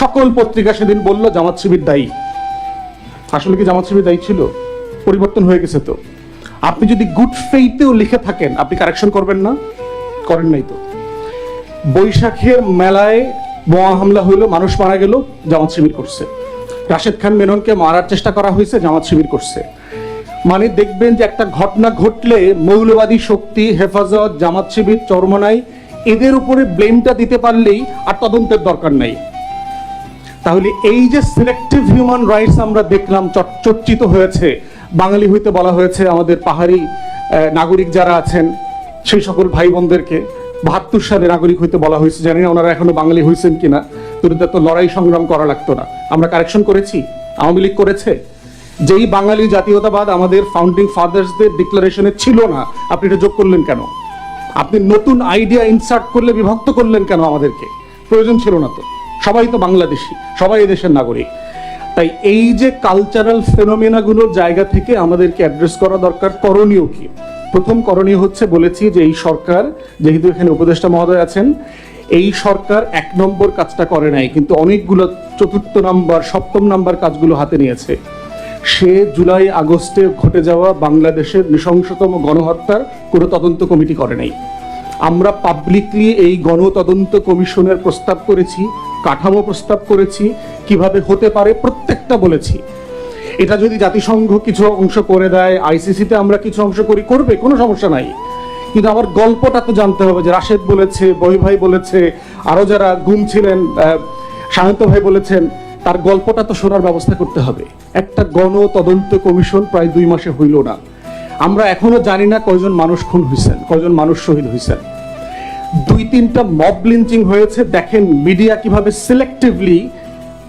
সকল পত্রিকা সেদিন বলল, জামাত শিবির দায়ী। আসলে কি জামাত শিবির দায়ী ছিল? পরিবর্তন হয়ে গেছে তো। আপনি যদি গুড ফেইতেও লিখে থাকেন, আপনি কারেকশন করবেন না? করেন নাই তো। বৈশাখের মেলায় বোমা হামলা হইল, মানুষ মারা গেল, জামাত শিবির করছে। রাশেদ খান মেননকে মারার চেষ্টা করা হয়েছে, জামাত শিবির করছে। মানে দেখবেন যে একটা ঘটনা ঘটলে মৌলবাদী শক্তি, হেফাজত, জামাত শিবির, চরমনাই, এদের উপরে ব্লেমটা দিতে পারলেই আর তদন্তের দরকার নাই। তাহলে এই যে সিলেক্টিভ হিউম্যান রাইটস আমরা দেখলাম চর্চিত হয়েছে, বাঙালি হইতে বলা হয়েছে আমাদের পাহাড়ি নাগরিক যারা আছেন, সেই সকল ভাই বোনদেরকে বাহাত্তর সালে নাগরিক হইতে বলা হয়েছে, জানি না ওনারা এখনও বাঙালি হয়েছেন কিনা তোদের তো লড়াই সংগ্রাম করা লাগতো না। আমরা কারেকশন করেছি? আওয়ামী লীগ করেছে? যেই বাঙালি জাতীয়তাবাদ আমাদের ফাউন্ডিং ফাদার্সদের ডিক্লারেশনে ছিল না, আপনি এটা যোগ করলেন কেন? আপনি নতুন আইডিয়া ইনসার্ট করলে বিভক্ত করলেন কেন আমাদেরকে? প্রয়োজন ছিল না তো। সবাই তো বাংলাদেশি, সবাই এদেশের নাগরিক। তাই এই যে কালচারাল ফেনোমেনাগুলোর জায়গা থেকে আমাদেরকে অ্যাড্রেস করা দরকার, করণীয় কি? প্রথম করণীয় হচ্ছে বলেছি যে এই সরকার, যেহেতু এখানে উপদেষ্টা মহোদয় আছেন, এই সরকার এক নম্বর কাজটা করে নাই, কিন্তু অনেকগুলো চতুর্থ নাম্বার, সপ্তম নাম্বার কাজগুলো হাতে নিয়েছে। সে জুলাই আগস্টে ঘটে যাওয়া বাংলাদেশের নৃশংসতম গণহত্যার কোনো তদন্ত কমিটি করে নাই। আমরা পাবলিকলি এই গণতদন্ত কমিশনের প্রস্তাব করেছি কাঠামো প্রস্তাব করেছি, কীভাবে হতে পারে প্রত্যেকটা বলেছি। এটা যদি জাতিসংঘ কিছু অংশ করে দেয় আইসিসিতে আমরা কিছু অংশ করি, করবে, কোনো সমস্যা নাই। কিন্তু আমার গল্পটা তো জানতে হবে যে রাশেদ বলেছে বই ভাই বলেছে, আরও যারা গুম ছিলেন সায়ন্ত ভাই বলেছেন, তার গল্পটা তো শোনার ব্যবস্থা করতে হবে। একটা গণ তদন্ত কমিশন প্রায় দুই মাসে হইল না। আমরা এখনও জানি না কয়জন মানুষ খুন হয়েছেন কয়জন মানুষ শহীদ হয়েছেন দুই তিনটা মব লিঞ্চিং হয়েছে। দেখেন মিডিয়া কীভাবে সিলেক্টিভলি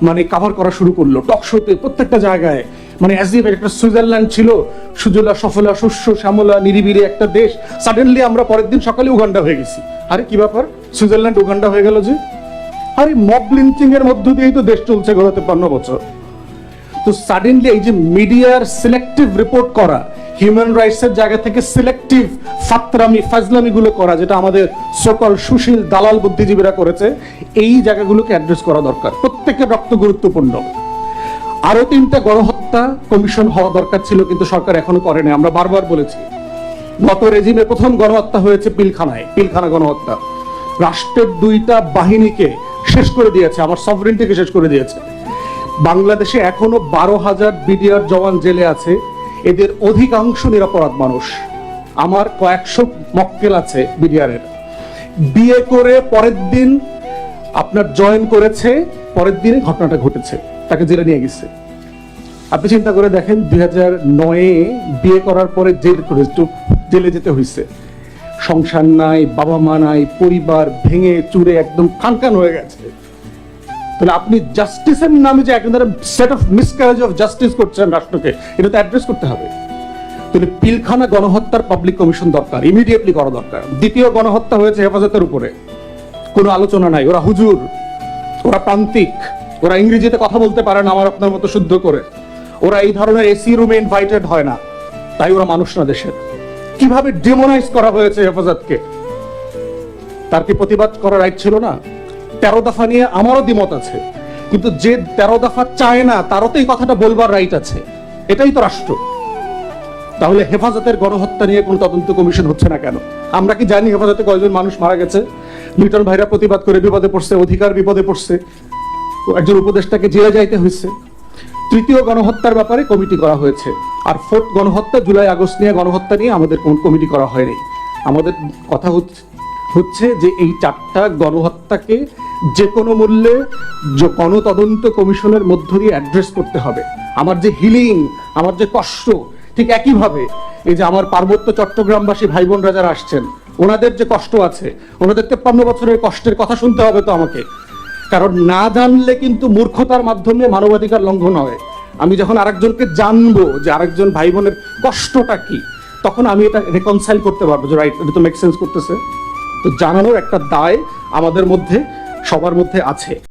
মানে কভার করা শুরু করল। টক শোতে প্রত্যেকটা জায়গায়। মানে অ্যাজ ইফ একটা সুইজারল্যান্ড ছিল, সুজলা, সফলা শস্য শ্যামলা, নিরিবিলি একটা দেশ। সাডেনলি আমরা পরের দিন সকালে উগান্ডা হয়ে গেছি। আরে কি ব্যাপার? সুইজারল্যান্ড উগান্ডা হয়ে গেল যে? আরে মব লিঞ্চিং এর মধ্য দিয়েই তো দেশ চলছে গত তেপান্ন বছর। তো সাডেনলি এই যে মিডিয়ার সিলেক্টিভ রিপোর্ট করা হিউম্যান রাইটস এর জায়গা থেকে সিলেক্টিভ ফাতরামি ফাজলামি গুলো করা, যেটা আমাদের সকল সুশীল দালাল বুদ্ধিজীবীরা করেছে, এই জায়গাগুলোকে অ্যাড্রেস করা দরকার। প্রত্যেকের রক্ত গুরুত্বপূর্ণ। আরও তিনটা গণহত্যা কমিশন হওয়া দরকার ছিল, কিন্তু সরকার এখনও করেনি। আমরা বারবার বলেছি, গত রেজিমে প্রথম গণহত্যা হয়েছে পিলখানায়, পিলখানা গণহত্যা। রাষ্ট্রের দুইটা বাহিনীকে শেষ করে দিয়েছে, আমার সফরেন্টিকে শেষ করে দিয়েছে। বাংলাদেশে এখনও বারো হাজার বিডিআর জওয়ান জেলে আছে। এদের অধিকাংশ নিরাপরাধ মানুষ। আমার কয়েকশো মক্কেল আছে বিডিআরের। বিয়ে করে পরের দিন আপনার জয়েন করেছে, পরের দিনে ঘটনাটা ঘটেছে। তাকে জেলে নিয়ে গেছে। আপনি চিন্তা করে দেখেন, দুই হাজার নয়ে বিয়ে করার পরে জেল জেলে যেতে হয়েছে সংসার নাই, বাবা মা নাই, পরিবার ভেঙে চুরে একদম কানকান হয়ে গেছে। তাহলে আপনি জাস্টিসের নামে যে একটা set of miscarriage of justice করছেন রাষ্ট্রকে, এটা তো অ্যাড্রেস করতে হবে। তাহলে পিলখানা গণহত্যার পাবলিক কমিশন দরকার ইমিডিয়েটলি করা দরকার। দ্বিতীয় গণহত্যা হয়েছে হেফাজতের উপরে। কোনো আলোচনা নাই, ওরা হুজুর, ওরা প্রান্তিক, ওরা ইংরেজিতে কথা বলতে পারে না আমার আপনার মতো শুদ্ধ করে। ওরা এই ধরনের এসি রুমে ইনভাইটেড হয় না, তাই ওরা মানুষ না দেশের। কীভাবে ডেমোনাইজ করা হয়েছে হেফাজতকে? তার কি প্রতিবাদ করার রাইট ছিল না? তেরো দফা নিয়ে আমারও দ্বিমত আছে। কিন্তু যে তেরো দফা চায় না, তারও তো এই কথাটা বলবার রাইট আছে। এটাই তো রাষ্ট্র। তাহলে হেফাজতের গণহত্যা নিয়ে কোনো তদন্ত কমিশন হচ্ছে না কেন? আমরা কি জানি হেফাজতে কয়জন মানুষ মারা গেছে? লিটন ভাইরা প্রতিবাদ করে বিপদে পড়ছে, অধিকার বিপদে পড়ছে। একজন উপদেষ্টাকে জেলে যাইতে হয়েছে। তৃতীয় গণহত্যার ব্যাপারে কমিটি করা হয়েছে। আর ফোর্থ গণহত্যা, জুলাই, আগস্ট নিয়ে গণহত্যা নিয়ে আমাদের কোন কমিটি করা হয়নি। আমাদের কথা হচ্ছে হচ্ছে যে এই চারটা গণহত্যাকে যে কোনো মূল্যে জ- গণতদন্ত কমিশনের মধ্য দিয়ে অ্যাড্রেস করতে হবে। আমার যে হিলিং আমার যে কষ্ট, ঠিক একইভাবে এই যে আমার পার্বত্য চট্টগ্রামবাসী ভাই বোনরা যারা আসছেন, ওনাদের যে কষ্ট আছে, ওনাদের তেপ্পান্ন বছরের কষ্টের কথা শুনতে হবে তো আমাকে। কারণ না জানলে কিন্তু মূর্খতার মাধ্যমে মানবাধিকার লঙ্ঘন হয়। আমি যখন আরেকজনকে জানব যে আরেকজন ভাই বোনের কষ্টটা কি, তখন আমি এটা রেকনসাইল করতে পারব যে রাইট এটা তো মেক সেন্স করতেছে। তো জানানোর একটা দায় আমাদের মধ্যে সবার মধ্যে আছে।